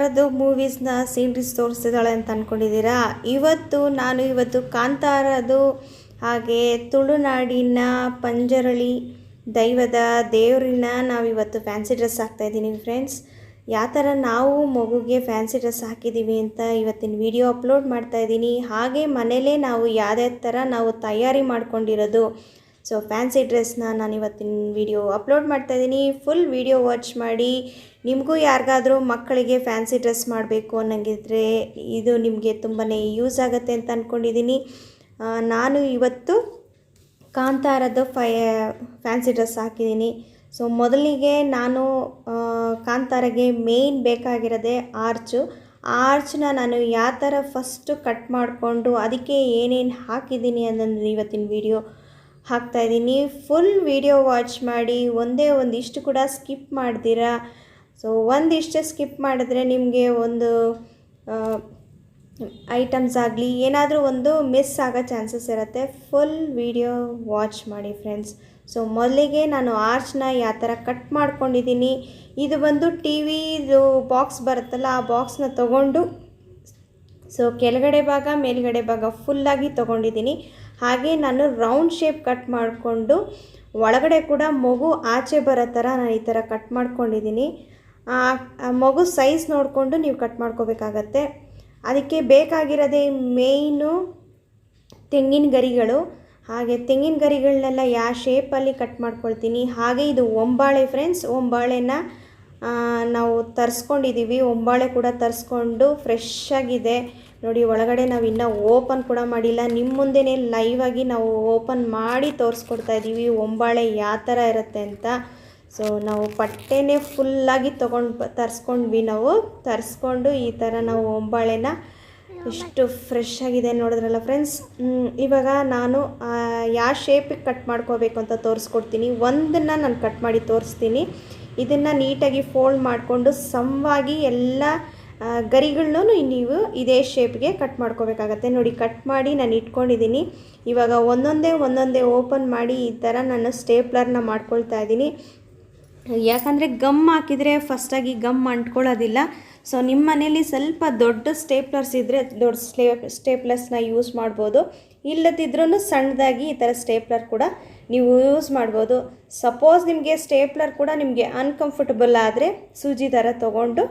ಕಾಂತಾರದ್ದು ಮೂವೀಸ್ನ ಸೀನ್ರೀಸ್ ತೋರಿಸ್ತಿದ್ದಾಳೆ ಅಂತ ಅಂದ್ಕೊಂಡಿದ್ದೀರಾ ಇವತ್ತು ನಾನು ಇವತ್ತು ಕಾಂತಾರದು ಹಾಗೆ ತುಳುನಾಡಿನ ಪಂಜರಳಿ ದೈವದ ದೇವರಿನ ನಾವಿವತ್ತು ಫ್ಯಾನ್ಸಿ ಡ್ರೆಸ್ ಹಾಕ್ತಾಯಿದ್ದೀನಿ ಫ್ರೆಂಡ್ಸ್ ಯಾವ ಥರ ನಾವು ಮಗುಗೆ ಫ್ಯಾನ್ಸಿ ಡ್ರೆಸ್ ಹಾಕಿದ್ದೀವಿ ಅಂತ ಇವತ್ತಿನ ವಿಡಿಯೋ ಅಪ್ಲೋಡ್ ಮಾಡ್ತಾಯಿದ್ದೀನಿ ಹಾಗೆ ಮನೇಲೇ ನಾವು ಯಾವುದೇ ಥರ ನಾವು ತಯಾರಿ ಮಾಡ್ಕೊಂಡಿರೋದು ಸೊ ಫ್ಯಾನ್ಸಿ ಡ್ರೆಸ್ನ ನಾನು ಇವತ್ತಿನ ವಿಡಿಯೋ ಅಪ್ಲೋಡ್ ಮಾಡ್ತಾಯಿದ್ದೀನಿ ಫುಲ್ ವಿಡಿಯೋ ವಾಚ್ ಮಾಡಿ. ನಿಮಗೂ ಯಾರಿಗಾದರೂ ಮಕ್ಕಳಿಗೆ ಫ್ಯಾನ್ಸಿ ಡ್ರೆಸ್ ಮಾಡಬೇಕು ಅನ್ನಂಗಿದ್ರೆ ಇದು ನಿಮಗೆ ತುಂಬಾ ಯೂಸ್ ಆಗುತ್ತೆ ಅಂತ ಅಂದ್ಕೊಂಡಿದ್ದೀನಿ ನಾನು ಇವತ್ತು ಕಾಂತಾರದ್ದು ಫೈ ಫ್ಯಾನ್ಸಿ ಡ್ರೆಸ್ ಹಾಕಿದ್ದೀನಿ. ಸೊ ಮೊದಲಿಗೆ ನಾನು ಕಾಂತಾರಗೆ ಮೇಯ್ನ್ ಬೇಕಾಗಿರೋದೆ ಆರ್ಚು ಆರ್ಚನ್ನ ನಾನು ಯಾವ ಥರ ಫಸ್ಟು ಕಟ್ ಮಾಡಿಕೊಂಡು ಅದಕ್ಕೆ ಏನೇನು ಹಾಕಿದ್ದೀನಿ ಅನ್ನೋದು ಇವತ್ತಿನ ವಿಡಿಯೋ ಹಾಕ್ತಾಯಿದ್ದೀನಿ ಫುಲ್ ವಿಡಿಯೋ ವಾಚ್ ಮಾಡಿ ಒಂದೇ ಒಂದಿಷ್ಟು ಕೂಡ ಸ್ಕಿಪ್ ಮಾಡ್ದಿರಾ ಸೊ ಒಂದಿಷ್ಟು ಸ್ಕಿಪ್ ಮಾಡಿದ್ರೆ ನಿಮಗೆ ಒಂದು ಐಟಮ್ಸ್ ಆಗಲಿ, ಏನಾದರೂ ಒಂದು ಮಿಸ್ ಆಗೋ ಚಾನ್ಸಸ್ ಇರುತ್ತೆ. ಫುಲ್ ವಿಡಿಯೋ ವಾಚ್ ಮಾಡಿ ಫ್ರೆಂಡ್ಸ್ ಸೊ ಮೊದಲಿಗೆ ನಾನು ಆರ್ಚ್ನ ಯಾವ ಥರ ಕಟ್ ಮಾಡ್ಕೊಂಡಿದ್ದೀನಿ. ಇದು ಬಂದು ಟಿ ವಿದು ಬಾಕ್ಸ್ ಬರುತ್ತಲ್ಲ, ಆ ಬಾಕ್ಸ್ನ ತೊಗೊಂಡು ಸೊ ಕೆಳಗಡೆ ಭಾಗ, ಮೇಲ್ಗಡೆ ಭಾಗ ಫುಲ್ಲಾಗಿ ತೊಗೊಂಡಿದ್ದೀನಿ. ಹಾಗೆ ನಾನು ರೌಂಡ್ ಶೇಪ್ ಕಟ್ ಮಾಡಿಕೊಂಡು ಒಳಗಡೆ ಕೂಡ ಮಗು ಆಚೆ ಬರೋ ಥರ ನಾನು ಈ ಥರ ಕಟ್ ಮಾಡ್ಕೊಂಡಿದ್ದೀನಿ. ಮಗು ಸೈಜ್ ನೋಡಿಕೊಂಡು ನೀವು ಕಟ್ ಮಾಡ್ಕೋಬೇಕಾಗತ್ತೆ. ಅದಕ್ಕೆ ಬೇಕಾಗಿರೋದೇ ಮೇಯ್ನು ತೆಂಗಿನ ಗರಿಗಳು. ಹಾಗೆ ತೆಂಗಿನ ಗರಿಗಳನ್ನೆಲ್ಲ ಯಾವ ಶೇಪಲ್ಲಿ ಕಟ್ ಮಾಡ್ಕೊಳ್ತೀನಿ. ಹಾಗೆ ಇದು ಒಂಬಾಳೆ ಫ್ರೆಂಡ್ಸ್ ಒಂಬಾಳೆನ ನಾವು ತರಿಸ್ಕೊಂಡಿದ್ದೀವಿ ಒಂಬಾಳೆ ಕೂಡ ತರಿಸ್ಕೊಂಡು ಫ್ರೆಶ್ ಆಗಿದೆ. ನೋಡಿ, ಒಳಗಡೆ ನಾವು ಇನ್ನೂ ಓಪನ್ ಕೂಡ ಮಾಡಿಲ್ಲ. ನಿಮ್ಮ ಮುಂದೆನೇ ಲೈವ್ ಆಗಿ ನಾವು ಓಪನ್ ಮಾಡಿ ತೋರಿಸ್ಕೊಡ್ತಾ ಇದ್ದೀವಿ ಒಂಬಾಳೆ ಯಾವ ಥರ ಇರುತ್ತೆ ಅಂತ. ಸೊ ನಾವು ಪಟ್ಟೆನೇ ಫುಲ್ಲಾಗಿ ತೊಗೊಂಡು ತರಿಸ್ಕೊಂಡ್ವಿ ನಾವು. ತರಿಸ್ಕೊಂಡು ಈ ಥರ ನಾವು ಒಂಬಾಳೆನ ಇಷ್ಟು ಫ್ರೆಶ್ ಆಗಿದೆ ನೋಡಿದ್ರಲ್ಲ ಫ್ರೆಂಡ್ಸ್ ಇವಾಗ ನಾನು ಯಾವ ಶೇಪಿಗೆ ಕಟ್ ಮಾಡ್ಕೋಬೇಕು ಅಂತ ತೋರಿಸ್ಕೊಡ್ತೀನಿ. ಒಂದನ್ನು ನಾನು ಕಟ್ ಮಾಡಿ ತೋರಿಸ್ತೀನಿ. ಇದನ್ನು ನೀಟಾಗಿ ಫೋಲ್ಡ್ ಮಾಡಿಕೊಂಡು, ಸಮವಾಗಿ ಎಲ್ಲ ಗರಿಗಳನ್ನೂ ನೀವು ಇದೇ ಶೇಪ್ಗೆ ಕಟ್ ಮಾಡ್ಕೋಬೇಕಾಗತ್ತೆ. ನೋಡಿ ಕಟ್ ಮಾಡಿ ನಾನು ಇಟ್ಕೊಂಡಿದ್ದೀನಿ. ಇವಾಗ ಒಂದೊಂದೇ ಒಂದೊಂದೇ ಓಪನ್ ಮಾಡಿ ಈ ಥರ ನಾನು ಸ್ಟೇಪ್ಲರ್ನ ಮಾಡ್ಕೊಳ್ತಾ ಇದ್ದೀನಿ. ಯಾಕಂದರೆ ಗಮ್ ಹಾಕಿದರೆ ಫಸ್ಟಾಗಿ ಗಮ್ ಅಂಟ್ಕೊಳ್ಳೋದಿಲ್ಲ. ಸೊ ನಿಮ್ಮ ಮನೇಲಿ ಸ್ವಲ್ಪ ದೊಡ್ಡ ಸ್ಟೇಪ್ಲರ್ಸ್ ಇದ್ದರೆ ದೊಡ್ಡ ಸ್ಟೇ ಸ್ಟೇಪ್ಲರ್ಸ್ನ ಯೂಸ್ ಮಾಡ್ಬೋದು. ಇಲ್ಲದಿದ್ರೂ ಸಣ್ಣದಾಗಿ ಈ ಥರ ಸ್ಟೇಪ್ಲರ್ ಕೂಡ ನೀವು ಯೂಸ್ ಮಾಡ್ಬೋದು. ಸಪೋಸ್ ನಿಮಗೆ ಸ್ಟೇಪ್ಲರ್ ಕೂಡ ನಿಮಗೆ ಅನ್ಕಂಫರ್ಟಬಲ್ ಆದರೆ ಸೂಜಿ ಥರ ತೊಗೊಂಡು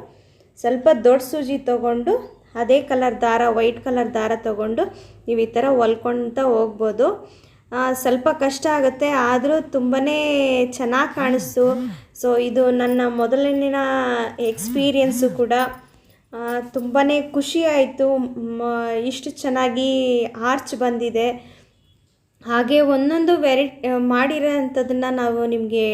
ಸ್ವಲ್ಪ ದೊಡ್ಡ ಸೂಜಿ ತೊಗೊಂಡು, ಅದೇ ಕಲರ್ ದಾರ, ವೈಟ್ ಕಲರ್ ದಾರ ತೊಗೊಂಡು ನೀವು ಈ ಥರ ಹೊಲ್ಕೊಳ್ತಾ ಹೋಗ್ಬೋದು. ಸ್ವಲ್ಪ ಕಷ್ಟ ಆಗುತ್ತೆ, ಆದರೂ ತುಂಬಾ ಚೆನ್ನಾಗಿ ಕಾಣಿಸ್ತು. ಸೊ ಇದು ನನ್ನ ಮೊದಲನೇ ಎಕ್ಸ್ಪೀರಿಯನ್ಸು ಕೂಡ. ತುಂಬಾ ಖುಷಿ ಆಯಿತು. ಇಷ್ಟು ಚೆನ್ನಾಗಿ ಆರ್ಚ್ ಬಂದಿದೆ. ಹಾಗೆ ಒಂದೊಂದು ವೆರೈ ಮಾಡಿರೋ ಅಂಥದ್ದನ್ನು ನಾವು ನಿಮಗೆ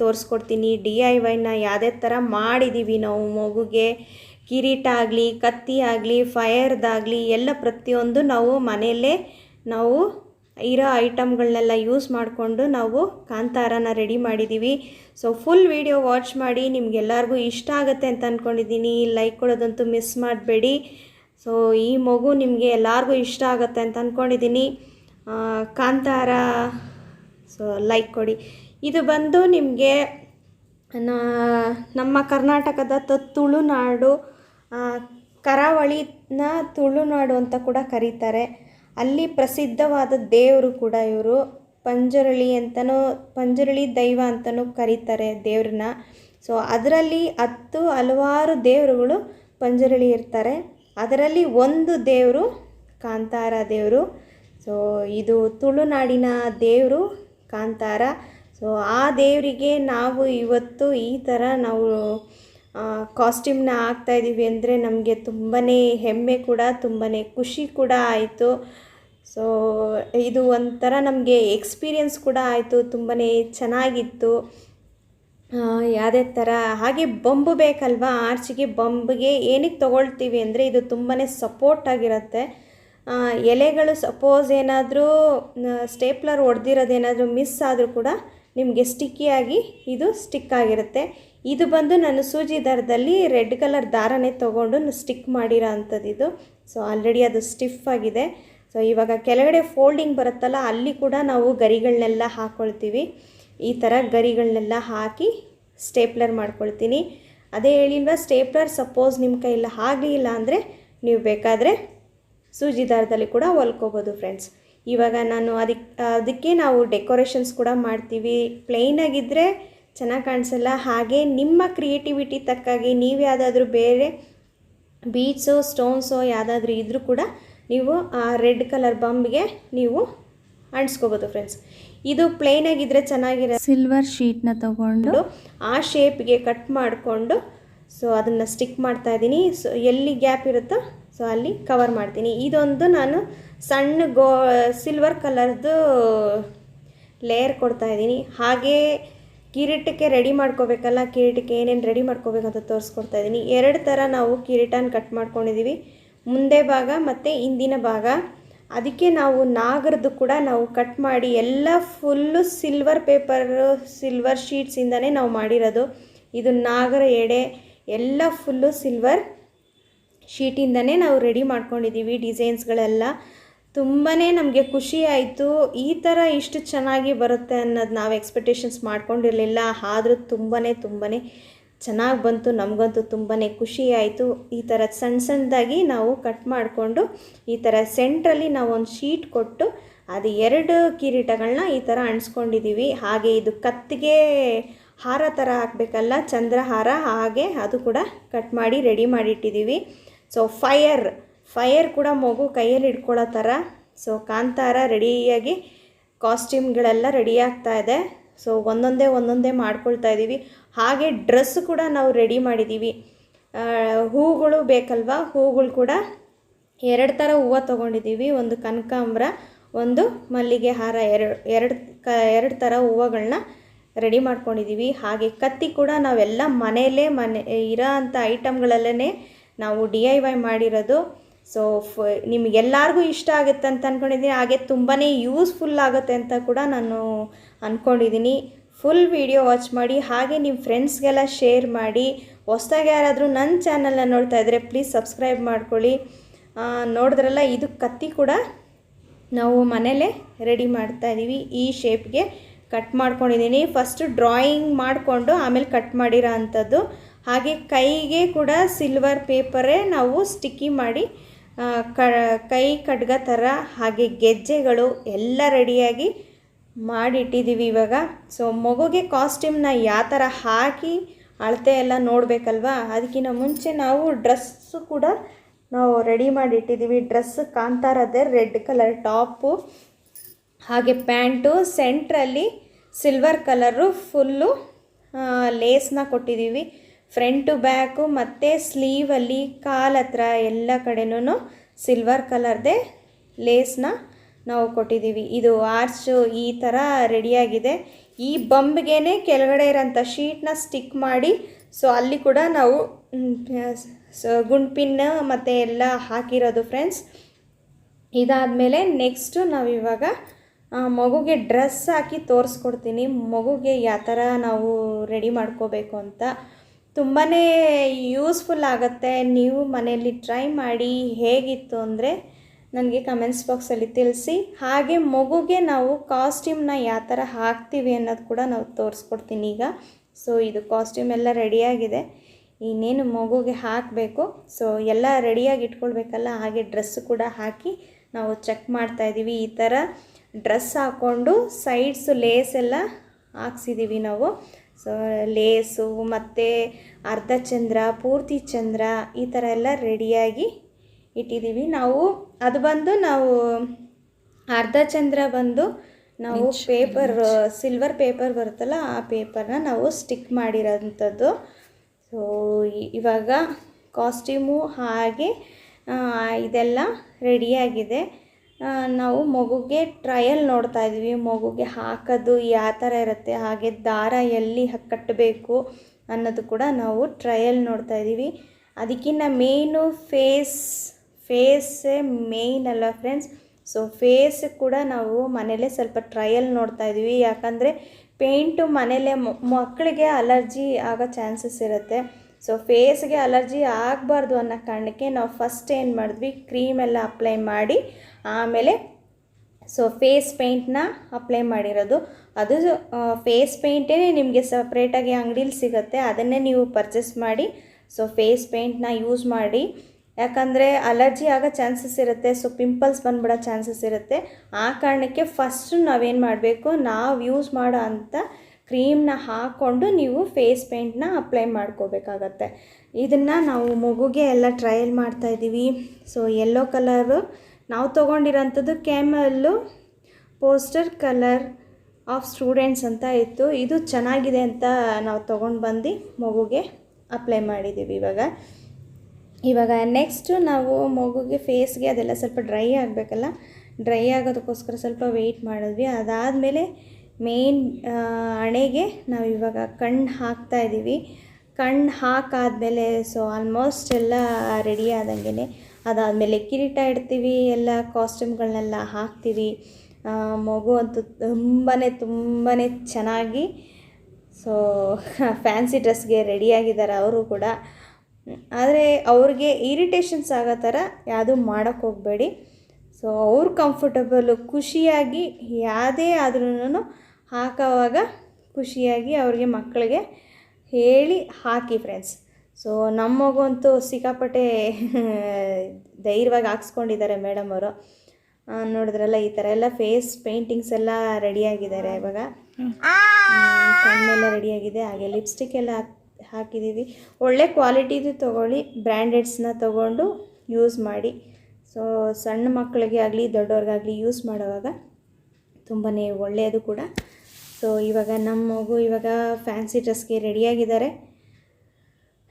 ತೋರಿಸ್ಕೊಡ್ತೀನಿ. ಡಿ ಐ ವೈನ ಯಾವುದೇ ಥರ ಮಾಡಿದ್ದೀವಿ ನಾವು. ಮಗುಗೆ ಕಿರೀಟ ಆಗಲಿ, ಕತ್ತಿ ಆಗಲಿ, ಫೈರ್ದಾಗಲಿ, ಎಲ್ಲ ಪ್ರತಿಯೊಂದು ನಾವು ಮನೆಯಲ್ಲೇ ನಾವು ಇರೋ ಐಟಮ್ಗಳನ್ನೆಲ್ಲ ಯೂಸ್ ಮಾಡಿಕೊಂಡು ನಾವು ಕಾಂತಾರನ ರೆಡಿ ಮಾಡಿದ್ದೀವಿ ಸೊ, ಫುಲ್ ವಿಡಿಯೋ ವಾಚ್ ಮಾಡಿ ನಿಮಗೆಲ್ಲರಿಗೂ ಇಷ್ಟ ಆಗುತ್ತೆ ಅಂತ ಅಂದ್ಕೊಂಡಿದ್ದೀನಿ ಲೈಕ್ ಕೊಡೋದಂತೂ ಮಿಸ್ ಮಾಡಬೇಡಿ. ಸೊ, ಈ ಮಗು ನಿಮಗೆ ಎಲ್ಲರಿಗೂ ಇಷ್ಟ ಆಗುತ್ತೆ ಅಂತ ಅಂದ್ಕೊಂಡಿದ್ದೀನಿ ಕಾಂತಾರ ಸೊ ಲೈಕ್ ಕೊಡಿ. ಇದು ಬಂದು ನಿಮಗೆ ನಮ್ಮ ಕರ್ನಾಟಕದ ತುಳುನಾಡು ಕರಾವಳಿನ ತುಳುನಾಡು ಅಂತ ಕೂಡ ಕರೀತಾರೆ. ಅಲ್ಲಿ ಪ್ರಸಿದ್ಧವಾದ ದೇವರು ಕೂಡ ಇವರು. ಪಂಜರಳಿ ಅಂತಲೂ ಪಂಜರಳಿ ದೈವ ಅಂತಲೂ ಕರೀತಾರೆ ದೇವ್ರನ್ನ. ಸೊ ಅದರಲ್ಲಿ ಹತ್ತು ಹಲವಾರು ದೇವರುಗಳು ಪಂಜರಳಿ ಇರ್ತಾರೆ. ಅದರಲ್ಲಿ ಒಂದು ದೇವರು ಕಾಂತಾರ ದೇವರು. ಸೊ ಇದು ತುಳುನಾಡಿನ ದೇವರು ಕಾಂತಾರ. ಸೊ ಆ ದೇವರಿಗೆ ನಾವು ಇವತ್ತು ಈ ಥರ ನಾವು ಕಾಸ್ಟ್ಯೂಮ್ನ ಹಾಕ್ತಾಯಿದ್ದೀವಿ ಅಂದರೆ ನಮಗೆ ತುಂಬಾ ಹೆಮ್ಮೆ ಕೂಡ ತುಂಬಾ ಖುಷಿ ಕೂಡ ಆಯಿತು. ಸೊ ಇದು ಒಂಥರ ನಮಗೆ ಎಕ್ಸ್ಪೀರಿಯನ್ಸ್ ಕೂಡ ಆಯಿತು ತುಂಬಾ ಚೆನ್ನಾಗಿತ್ತು. ಯಾವುದೇ ಥರ ಹಾಗೆ ಬಂಬು ಬೇಕಲ್ವಾ, ಆರ್ಚಿಗೆ ಬಂಬಿಗೆ ಏನಕ್ಕೆ ತೊಗೊಳ್ತೀವಿ ಅಂದರೆ ಇದು ತುಂಬಾ ಸಪೋರ್ಟ್ ಆಗಿರುತ್ತೆ. ಎಲೆಗಳು ಸಪೋಸ್ ಏನಾದರೂ ಸ್ಟೇಪ್ಲರ್ ಹೊಡೆದಿರೋದೇನಾದರೂ ಮಿಸ್ ಆದರೂ ಕೂಡ ನಿಮಗೆ ಸ್ಟಿಕ್ಕಿಯಾಗಿ ಇದು ಸ್ಟಿಕ್ ಆಗಿರುತ್ತೆ. ಇದು ಬಂದು ನಾನು ಸೂಜಿ ದಾರದಲ್ಲಿ ರೆಡ್ ಕಲರ್ ದಾರನೇ ತೊಗೊಂಡು ಸ್ಟಿಕ್ ಮಾಡಿರೋ ಅಂಥದ್ದು ಇದು ಸೊ ಆಲ್ರೆಡಿ ಅದು ಸ್ಟಿಫ್ ಆಗಿದೆ. ಸೊ ಇವಾಗ ಕೆಳಗಡೆ ಫೋಲ್ಡಿಂಗ್ ಬರುತ್ತಲ್ಲ, ಅಲ್ಲಿ ಕೂಡ ನಾವು ಗರಿಗಳನ್ನೆಲ್ಲ ಹಾಕ್ಕೊಳ್ತೀವಿ ಈ ಥರ ಗರಿಗಳನ್ನೆಲ್ಲ ಹಾಕಿ ಸ್ಟೇಪ್ಲರ್ ಮಾಡ್ಕೊಳ್ತೀನಿ. ಅದೇ ಹೇಳಿಲ್ವಾ ಸ್ಟೇಪ್ಲರ್ ಸಪೋಸ್ ನಿಮ್ಮ ಕೈಯಲ್ಲಿ ಆಗಲಿಲ್ಲ ಅಂದರೆ ನೀವು ಬೇಕಾದರೆ ಸೂಜಿ ದಾರದಲ್ಲಿ ಕೂಡ ಹೊಲ್ಕೋಬೋದು ಫ್ರೆಂಡ್ಸ್ ಇವಾಗ ನಾನು ಅದಕ್ಕೆ ಅದಕ್ಕೆ ನಾವು ಡೆಕೋರೇಷನ್ಸ್ ಕೂಡ ಮಾಡ್ತೀವಿ. ಪ್ಲೈನಾಗಿದ್ದರೆ ಚೆನ್ನಾಗಿ ಕಾಣಿಸಲ್ಲ. ಹಾಗೆ ನಿಮ್ಮ ಕ್ರಿಯೇಟಿವಿಟಿ ತಕ್ಕಾಗಿ ನೀವು ಯಾವುದಾದ್ರೂ ಬೇರೆ ಬೀಚ್ಸು ಸ್ಟೋನ್ಸು ಯಾವುದಾದ್ರೂ ಇದ್ದರೂ ಕೂಡ ನೀವು ಆ ರೆಡ್ ಕಲರ್ ಬಂಬ್ಗೆ ನೀವು ಅಂಟಿಸ್ಕೋಬೋದು ಫ್ರೆಂಡ್ಸ್ ಇದು ಪ್ಲೇನಾಗಿದ್ದರೆ ಚೆನ್ನಾಗಿರೋ ಸಿಲ್ವರ್ ಶೀಟ್ನ ತಗೊಂಡು ಆ ಶೇಪ್ಗೆ ಕಟ್ ಮಾಡಿಕೊಂಡು ಸೊ ಅದನ್ನು ಸ್ಟಿಕ್ ಮಾಡ್ತಾ ಇದ್ದೀನಿ. ಸೊ ಎಲ್ಲಿ ಗ್ಯಾಪ್ ಇರುತ್ತೋ ಸೊ ಅಲ್ಲಿ ಕವರ್ ಮಾಡ್ತೀನಿ. ಇದೊಂದು ನಾನು ಸಣ್ಣ ಗೋ ಸಿಲ್ವರ್ ಕಲರ್ದು ಲೇಯರ್ ಕೊಡ್ತಾ ಇದ್ದೀನಿ. ಹಾಗೆ ಕಿರೀಟಕ್ಕೆ ರೆಡಿ ಮಾಡ್ಕೋಬೇಕಲ್ಲ, ಕಿರೀಟಕ್ಕೆ ಏನೇನು ರೆಡಿ ಮಾಡ್ಕೋಬೇಕಂತ ತೋರಿಸ್ಕೊಡ್ತಾ ಇದ್ದೀನಿ. ಎರಡು ಥರ ನಾವು ಕಿರೀಟನ ಕಟ್ ಮಾಡ್ಕೊಂಡಿದ್ದೀವಿ ಮುಂದೆ ಭಾಗ ಮತ್ತು ಹಿಂದಿನ ಭಾಗ. ಅದಕ್ಕೆ ನಾವು ನಾಗರದ್ದು ಕೂಡ ನಾವು ಕಟ್ ಮಾಡಿ ಎಲ್ಲ ಫುಲ್ಲು ಸಿಲ್ವರ್ ಪೇಪರು ಸಿಲ್ವರ್ ಶೀಟ್ಸಿಂದನೇ ನಾವು ಮಾಡಿರೋದು. ಇದು ನಾಗರ ಎಡೆ, ಎಲ್ಲ ಫುಲ್ಲು ಸಿಲ್ವರ್ ಶೀಟಿಂದನೇ ನಾವು ರೆಡಿ ಮಾಡ್ಕೊಂಡಿದ್ದೀವಿ ಡಿಸೈನ್ಸ್ಗಳೆಲ್ಲ. ತುಂಬಾ ನಮಗೆ ಖುಷಿ ಆಯಿತು. ಈ ಥರ ಇಷ್ಟು ಚೆನ್ನಾಗಿ ಬರುತ್ತೆ ಅನ್ನೋದು ನಾವು ಎಕ್ಸ್ಪೆಕ್ಟೇಷನ್ಸ್ ಮಾಡ್ಕೊಂಡಿರಲಿಲ್ಲ. ಆದರೂ ತುಂಬಾ ತುಂಬಾ ಚೆನ್ನಾಗಿ ಬಂತು. ನಮಗಂತೂ ತುಂಬಾ ಖುಷಿ ಆಯಿತು. ಈ ಥರ ಸಣ್ಣ ಸಣ್ಣದಾಗಿ ನಾವು ಕಟ್ ಮಾಡಿಕೊಂಡು, ಈ ಥರ ಸೆಂಟ್ರಲ್ಲಿ ನಾವು ಒಂದು ಶೀಟ್ ಕೊಟ್ಟು, ಅದು ಎರಡು ಕಿರೀಟಗಳನ್ನ ಈ ಥರ ಅಂಟಿಸ್ಕೊಂಡಿದ್ದೀವಿ. ಹಾಗೆ ಇದು ಕತ್ತಿಗೆ ಹಾರ ಥರ ಹಾಕಬೇಕಲ್ಲ, ಚಂದ್ರಹಾರ, ಹಾಗೆ ಅದು ಕೂಡ ಕಟ್ ಮಾಡಿ, ರೆಡಿ ಮಾಡಿಟ್ಟಿದ್ದೀವಿ ಸೊ ಫೈಯರ್ ಫೈಯರ್ ಕೂಡ ಮಗು ಕೈಯಲ್ಲಿ ಹಿಡ್ಕೊಳ್ಳೋ ಥರ. ಸೊ ಕಾಂತಾರ ರೆಡಿಯಾಗಿ ಕಾಸ್ಟ್ಯೂಮ್ಗಳೆಲ್ಲ ರೆಡಿ ಆಗ್ತಾ ಇದೆ. ಸೊ ಒಂದೊಂದೇ ಒಂದೊಂದೇ ಮಾಡ್ಕೊಳ್ತಾ ಇದ್ದೀವಿ. ಹಾಗೆ ಡ್ರೆಸ್ ಕೂಡ ನಾವು ರೆಡಿ ಮಾಡಿದ್ದೀವಿ. ಹೂಗಳು ಬೇಕಲ್ವಾ? ಹೂಗಳು ಕೂಡ ಎರಡು ಥರ ಹೂವು ತೊಗೊಂಡಿದ್ದೀವಿ. ಒಂದು ಕನಕಾಂಬ್ರ, ಒಂದು ಮಲ್ಲಿಗೆ ಹಾರ, ಎರಡು ಎರಡು ಕ, ಎರಡು ಥರ ಹೂವುಗಳನ್ನ ರೆಡಿ ಮಾಡ್ಕೊಂಡಿದ್ದೀವಿ. ಹಾಗೆ ಕತ್ತಿ ಕೂಡ ನಾವೆಲ್ಲ ಮನೆಯಲ್ಲೇ ಮನೆ, ಇರೋ ಅಂಥ ಐಟಮ್ಗಳಲ್ಲೇ ನಾವು ಡಿ ಐ ವೈ ಮಾಡಿರೋದು. ಸೊ ಫ ನಿಮಗೆಲ್ಲರಿಗೂ ಇಷ್ಟ ಆಗುತ್ತೆ ಅಂತ ಅಂದ್ಕೊಂಡಿದ್ದೀನಿ ಹಾಗೆ ತುಂಬಾ ಯೂಸ್ಫುಲ್ ಆಗುತ್ತೆ ಅಂತ ಕೂಡ ನಾನು ಅಂದ್ಕೊಂಡಿದ್ದೀನಿ ಫುಲ್ ವಿಡಿಯೋ ವಾಚ್ ಮಾಡಿ, ಹಾಗೆ ನಿಮ್ಮ ಫ್ರೆಂಡ್ಸ್ಗೆಲ್ಲ ಶೇರ್ ಮಾಡಿ. ಹೊಸ್ದಾಗಿ ಯಾರಾದರೂ ನನ್ನ ಚಾನಲ್ನ ನೋಡ್ತಾ ಇದ್ದರೆ ಪ್ಲೀಸ್ ಸಬ್ಸ್ಕ್ರೈಬ್ ಮಾಡ್ಕೊಳ್ಳಿ. ನೋಡಿದ್ರಲ್ಲ, ಇದು ಕತ್ತಿ ಕೂಡ ನಾವು ಮನೇಲೇ ರೆಡಿ ಮಾಡ್ತಾ ಇದ್ದೀವಿ ಈ ಶೇಪ್ಗೆ ಕಟ್ ಮಾಡ್ಕೊಂಡಿದ್ದೀನಿ. ಫಸ್ಟು ಡ್ರಾಯಿಂಗ್ ಮಾಡಿಕೊಂಡು, ಆಮೇಲೆ ಕಟ್ ಮಾಡಿರೋ ಅಂಥದ್ದು. ಹಾಗೆ ಕೈಗೆ ಕೂಡ ಸಿಲ್ವರ್ ಪೇಪರೇ ನಾವು ಸ್ಟಿಕ್ಕಿ ಮಾಡಿ ಕ, ಕೈ ಖಡ್ಗ ಥರ ಹಾಗೆ ಗೆಜ್ಜೆಗಳು ಎಲ್ಲ ರೆಡಿಯಾಗಿ ಮಾಡಿಟ್ಟಿದ್ದೀವಿ ಇವಾಗ. ಸೊ ಮಗುಗೆ ಕಾಸ್ಟ್ಯೂಮ್ನ ಯಾವ ಥರ ಹಾಕಿ ಅಳತೆ ಎಲ್ಲ ನೋಡಬೇಕಲ್ವಾ? ಅದಕ್ಕಿಂತ ಮುಂಚೆ ನಾವು ಡ್ರೆಸ್ಸು ಕೂಡ ನಾವು ರೆಡಿ ಮಾಡಿ ಇಟ್ಟಿದ್ದೀವಿ ಡ್ರೆಸ್ ಕಾಂತಾರದೇ ರೆಡ್ ಕಲರ್ ಟಾಪು ಹಾಗೆ ಪ್ಯಾಂಟು ಸೆಂಟ್ರಲ್ಲಿ ಸಿಲ್ವರ್ ಕಲರು ಫುಲ್ಲು ಲೇಸ್ನ ಕೊಟ್ಟಿದ್ದೀವಿ ಫ್ರಂಟು ಬ್ಯಾಕು ಮತ್ತು ಸ್ಲೀವಲ್ಲಿ ಕಾಲ್ ಹತ್ರ ಎಲ್ಲ ಕಡೆನೂ ಸಿಲ್ವರ್ ಕಲರ್ದೇ ಲೇಸ್ನ ನಾವು ಕೊಟ್ಟಿದ್ದೀವಿ. ಇದು ಆರ್ಚು ಈ ಥರ ರೆಡಿಯಾಗಿದೆ ಈ ಬಂಬ್ಗೆ ಕೆಳಗಡೆ ಇರೋಂಥ ಶೀಟ್ನ ಸ್ಟಿಕ್ ಮಾಡಿ ಸೊ ಅಲ್ಲಿ ಕೂಡ ನಾವು ಸೊ ಗುಂಡ್ಪಿನ್ ಮತ್ತು ಎಲ್ಲ ಹಾಕಿರೋದು ಫ್ರೆಂಡ್ಸ್ ಇದಾದಮೇಲೆ ನೆಕ್ಸ್ಟು ನಾವಿವಾಗ ಮಗುಗೆ ಡ್ರೆಸ್ ಹಾಕಿ ತೋರಿಸ್ಕೊಡ್ತೀನಿ. ಮಗುಗೆ ಯಾವ ಥರ ನಾವು ರೆಡಿ ಮಾಡ್ಕೋಬೇಕು ಅಂತ. ತುಂಬಾ ಯೂಸ್ಫುಲ್ ಆಗುತ್ತೆ. ನೀವು ಮನೆಯಲ್ಲಿ ಟ್ರೈ ಮಾಡಿ ಹೇಗಿತ್ತು ಅಂದರೆ ನನಗೆ ಕಮೆಂಟ್ಸ್ ಬಾಕ್ಸಲ್ಲಿ ತಿಳಿಸಿ. ಹಾಗೆ ಮಗುಗೆ ನಾವು ಕಾಸ್ಟ್ಯೂಮ್ನ ಯಾವ ಥರ ಹಾಕ್ತೀವಿ ಅನ್ನೋದು ಕೂಡ ನಾವು ತೋರಿಸ್ಕೊಡ್ತೀನಿ ಈಗ. ಸೊ ಇದು ಕಾಸ್ಟ್ಯೂಮ್ ಎಲ್ಲ ರೆಡಿಯಾಗಿದೆ ಇನ್ನೇನು ಮಗುಗೆ ಹಾಕಬೇಕು. ಸೊ ಎಲ್ಲ ರೆಡಿಯಾಗಿ ಇಟ್ಕೊಳ್ಬೇಕಲ್ಲ, ಹಾಗೆ ಡ್ರೆಸ್ ಕೂಡ ಹಾಕಿ ನಾವು ಚೆಕ್ ಮಾಡ್ತಾ ಇದ್ದೀವಿ. ಈ ಥರ ಡ್ರೆಸ್ ಹಾಕ್ಕೊಂಡು ಸೈಡ್ಸು ಲೇಸ್ ಎಲ್ಲ ಹಾಕ್ಸಿದ್ದೀವಿ ನಾವು. ಸೊ ಲೇಸು ಮತ್ತು ಅರ್ಧ ಚಂದ್ರ ಪೂರ್ತಿ ಚಂದ್ರ ಈ ಥರ ಎಲ್ಲ ರೆಡಿಯಾಗಿ ಇಟ್ಟಿದ್ದೀವಿ ನಾವು ಅದು ಬಂದು ನಾವು ಅರ್ಧ ಚಂದ್ರ ಬಂದು ನಾವು ಪೇಪರ್ ಸಿಲ್ವರ್ ಪೇಪರ್ ಬರುತ್ತಲ್ಲ ಆ ಪೇಪರ್ನ ನಾವು ಸ್ಟಿಕ್ ಮಾಡಿರೋಂಥದ್ದು. ಸೊ ಇವಾಗ ಕಾಸ್ಟ್ಯೂಮು ಹಾಗೆ ಇದೆಲ್ಲ ರೆಡಿಯಾಗಿದೆ ನಾವು ಮಗುಗೆ ಟ್ರಯಲ್ ನೋಡ್ತಾ ಇದ್ವಿ. ಮಗುಗೆ ಹಾಕೋದು ಯಾವ ಥರ ಇರುತ್ತೆ. ಹಾಗೆ ದಾರ ಎಲ್ಲಿ ಕಟ್ಟಬೇಕು ಅನ್ನೋದು ಕೂಡ ನಾವು ಟ್ರಯಲ್ ನೋಡ್ತಾ ಇದ್ದೀವಿ. ಅದಕ್ಕಿಂತ ಮೇಯ್ನು ಫೇಸ್ ಫೇಸೇ ಮೇಯ್ನ್ ಅಲ್ಲ ಫ್ರೆಂಡ್ಸ್ ಸೊ ಫೇಸ್ ಕೂಡ ನಾವು ಮನೇಲೇ ಸ್ವಲ್ಪ ಟ್ರಯಲ್ ನೋಡ್ತಾ ಇದ್ದೀವಿ. ಯಾಕಂದರೆ ಪೇಂಟು ಮನೇಲೆ ಮಕ್ಕಳಿಗೆ ಅಲರ್ಜಿ ಆಗೋ ಚಾನ್ಸಸ್ ಇರುತ್ತೆ. ಸೊ ಫೇಸ್ಗೆ ಅಲರ್ಜಿ ಆಗಬಾರ್ದು ಅನ್ನೋ ಕಾರಣಕ್ಕೆ ನಾವು ಫಸ್ಟ್ ಏನು ಮಾಡಿದ್ವಿ ಕ್ರೀಮ್ ಎಲ್ಲ ಅಪ್ಲೈ ಮಾಡಿ, ಆಮೇಲೆ ಸೊ ಫೇಸ್ ಪೇಂಟ್ನ ಅಪ್ಲೈ ಮಾಡಿರೋದು. ಅದು ಫೇಸ್ ಪೇಂಟೇ ನಿಮಗೆ ಸಪ್ರೇಟಾಗಿ ಅಂಗಡೀಲಿ ಸಿಗುತ್ತೆ, ಅದನ್ನೇ ನೀವು ಪರ್ಚೇಸ್ ಮಾಡಿ ಸೊ ಫೇಸ್ ಪೇಂಟ್ನ ಯೂಸ್ ಮಾಡಿ. ಯಾಕಂದರೆ ಅಲರ್ಜಿ ಆಗೋ ಚಾನ್ಸಸ್ ಇರುತ್ತೆ ಸೊ ಪಿಂಪಲ್ಸ್ ಬಂದ್ಬಿಡೋ ಚಾನ್ಸಸ್ ಇರುತ್ತೆ. ಆ ಕಾರಣಕ್ಕೆ ಫಸ್ಟು ನಾವೇನು ಮಾಡಬೇಕು, ನಾವು ಯೂಸ್ ಮಾಡೋ ಅಂಥ ಕ್ರೀಮ್ನ ಹಾಕ್ಕೊಂಡು ನೀವು ಫೇಸ್ ಪೇಂಟ್ನ ಅಪ್ಲೈ ಮಾಡ್ಕೋಬೇಕಾಗತ್ತೆ. ಇದನ್ನು ನಾವು ಮಗುಗೆ ಎಲ್ಲ ಟ್ರಯಲ್ ಮಾಡ್ತಾಯಿದ್ದೀವಿ ಸೊ ಯೆಲ್ಲೋ ಕಲರು ನಾವು ತೊಗೊಂಡಿರೋಂಥದ್ದು Camel, poster colour of students ಅಂತ ಇತ್ತು. ಇದು ಚೆನ್ನಾಗಿದೆ ಅಂತ ನಾವು ತೊಗೊಂಡು ಬಂದು ಮಗುಗೆ ಅಪ್ಲೈ ಮಾಡಿದ್ದೀವಿ ಇವಾಗ. ಇವಾಗ ನೆಕ್ಸ್ಟು ನಾವು ಮಗುಗೆ ಫೇಸ್ಗೆ ಅದೆಲ್ಲ ಸ್ವಲ್ಪ ಡ್ರೈ ಆಗಬೇಕಲ್ಲ? ಡ್ರೈ ಆಗೋದಕ್ಕೋಸ್ಕರ ಸ್ವಲ್ಪ ವೆಯ್ಟ್ ಮಾಡಿದ್ವಿ. ಅದಾದಮೇಲೆ ಮೇನ್ ಹಣೆಗೆ ನಾವು ಇವಾಗ ಕಣ್ಣು ಹಾಕ್ತಾ ಇದ್ದೀವಿ ಕಣ್ಣು ಹಾಕಾದಮೇಲೆ ಸೊ ಆಲ್ಮೋಸ್ಟ್ ಎಲ್ಲ ರೆಡಿ ಆದಂಗೆ ಅದಾದಮೇಲೆ ಕಿರೀಟ ಇಡ್ತೀವಿ, ಎಲ್ಲ ಕಾಸ್ಟ್ಯೂಮ್ಗಳನ್ನೆಲ್ಲ ಹಾಕ್ತೀವಿ. ಮಗು ಅಂತೂ ತುಂಬಾ ತುಂಬಾ ಚೆನ್ನಾಗಿ ಸೊ ಫ್ಯಾನ್ಸಿ ಡ್ರೆಸ್ಗೆ ರೆಡಿಯಾಗಿದ್ದಾರೆ ಅವರು ಕೂಡ. ಆದರೆ ಅವ್ರಿಗೆ ಇರಿಟೇಷನ್ಸ್ ಆಗೋ ಥರ ಯಾವುದೂ ಮಾಡೋಕ್ಕೆ ಹೋಗಬೇಡಿ. ಸೊ ಅವ್ರು ಕಂಫರ್ಟಬಲು ಖುಷಿಯಾಗಿ ಯಾವುದೇ ಆದ್ರೂ ಹಾಕೋವಾಗ ಖುಷಿಯಾಗಿ ಅವ್ರಿಗೆ ಮಕ್ಕಳಿಗೆ ಹೇಳಿ ಹಾಕಿ ಫ್ರೆಂಡ್ಸ್ ಸೊ ನಮ್ಮ ಸಿಕ್ಕಾಪಟ್ಟೆ ಧೈರ್ಯವಾಗಿ ಹಾಕ್ಸ್ಕೊಂಡಿದ್ದಾರೆ ಮೇಡಮ್ ಅವರು. ನೋಡಿದ್ರಲ್ಲ ಈ ಥರ ಎಲ್ಲ ಫೇಸ್ ಪೇಂಟಿಂಗ್ಸ್ ಎಲ್ಲ ರೆಡಿಯಾಗಿದ್ದಾರೆ ಇವಾಗ. ಕಣ್ಣೆಲ್ಲ ರೆಡಿಯಾಗಿದೆ ಹಾಗೆ ಲಿಪ್ಸ್ಟಿಕ್ ಎಲ್ಲ ಹಾಕ್ ಹಾಕಿದ್ದೀವಿ. ಒಳ್ಳೆ ಕ್ವಾಲಿಟಿದು ತೊಗೊಳ್ಳಿ ಬ್ರ್ಯಾಂಡೆಡ್ಸ್ನ ತೊಗೊಂಡು ಯೂಸ್ ಮಾಡಿ. ಸೊ ಸಣ್ಣ ಮಕ್ಕಳಿಗೆ ಆಗಲಿ ದೊಡ್ಡವ್ರಿಗಾಗಲಿ ಯೂಸ್ ಮಾಡುವಾಗ ತುಂಬಾ ಒಳ್ಳೆಯದು ಕೂಡ. ಸೊ ಇವಾಗ ನಮ್ಮ ಮಗು ಇವಾಗ ಫ್ಯಾನ್ಸಿ ಡ್ರೆಸ್ಗೆ ರೆಡಿಯಾಗಿದ್ದಾರೆ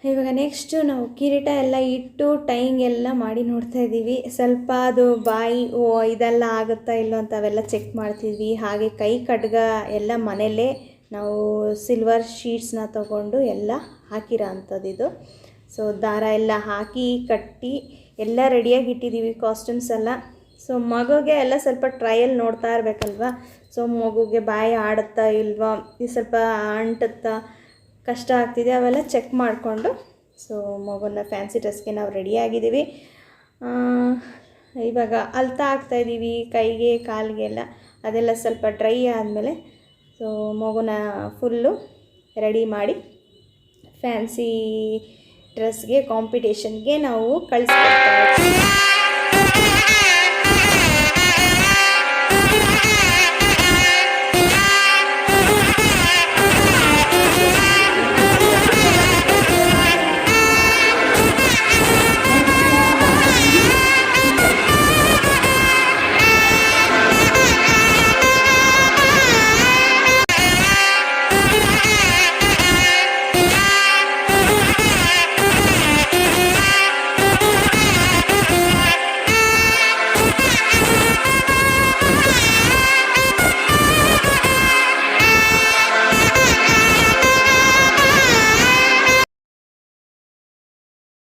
ಇವಾಗ ನೆಕ್ಸ್ಟು ನಾವು ಕಿರೀಟ ಎಲ್ಲ ಇಟ್ಟು ಟೈಂಗ್ ಎಲ್ಲ ಮಾಡಿ ನೋಡ್ತಾ ಇದ್ದೀವಿ. ಸ್ವಲ್ಪ ಅದು ಬಾಯಿ, ಓ, ಇದೆಲ್ಲ ಆಗುತ್ತಾ ಇಲ್ಲೋ ಅಂತ ಅವೆಲ್ಲ ಚೆಕ್ ಮಾಡ್ತಿದ್ವಿ. ಹಾಗೆ ಕೈ ಖಡ್ಗ ಎಲ್ಲ ಮನೆಯಲ್ಲೇ ನಾವು ಸಿಲ್ವರ್ ಶೀಟ್ಸ್ನ ತಗೊಂಡು ಎಲ್ಲ ಹಾಕಿರೋ ಅಂಥದ್ದು ಇದು. ಸೊ ದಾರ ಎಲ್ಲ ಹಾಕಿ, ಕಟ್ಟಿ ಎಲ್ಲ ರೆಡಿಯಾಗಿ ಇಟ್ಟಿದ್ದೀವಿ ಕಾಸ್ಟ್ಯೂಮ್ಸ್ ಎಲ್ಲ. ಸೊ ಮಗುಗೆ ಎಲ್ಲ ಸ್ವಲ್ಪ ಟ್ರಯಲ್ ನೋಡ್ತಾ ಇರಬೇಕಲ್ವಾ? ಸೊ ಮಗುಗೆ ಬಾಯಿ ಆಡುತ್ತಾ ಇಲ್ವಾ? ಇದು ಸ್ವಲ್ಪ ಅಂಟುತ್ತಾ ಕಷ್ಟ ಆಗ್ತಿದೆ, ಅವೆಲ್ಲ ಚೆಕ್ ಮಾಡಿಕೊಂಡು ಸೊ ಮಗುನ ಫ್ಯಾನ್ಸಿ ಡ್ರೆಸ್ಗೆ ನಾವು ರೆಡಿಯಾಗಿದ್ದೀವಿ ಇವಾಗ ಅಲ್ತಾ ಹಾಕ್ತಾಯಿದ್ದೀವಿ ಕೈಗೆ, ಕಾಲಿಗೆ ಎಲ್ಲ. ಅದೆಲ್ಲ ಸ್ವಲ್ಪ ಡ್ರೈ ಆದಮೇಲೆ ಸೊ ಮಗುನ ಫುಲ್ಲು ರೆಡಿ ಮಾಡಿ ಫ್ಯಾನ್ಸಿ ಡ್ರೆಸ್ಗೆ ಕಾಂಪಿಟೇಷನ್ಗೆ ನಾವು ಕಳಿಸ್ಕೊಡ್ತಾ ಇದ್ದೀವಿ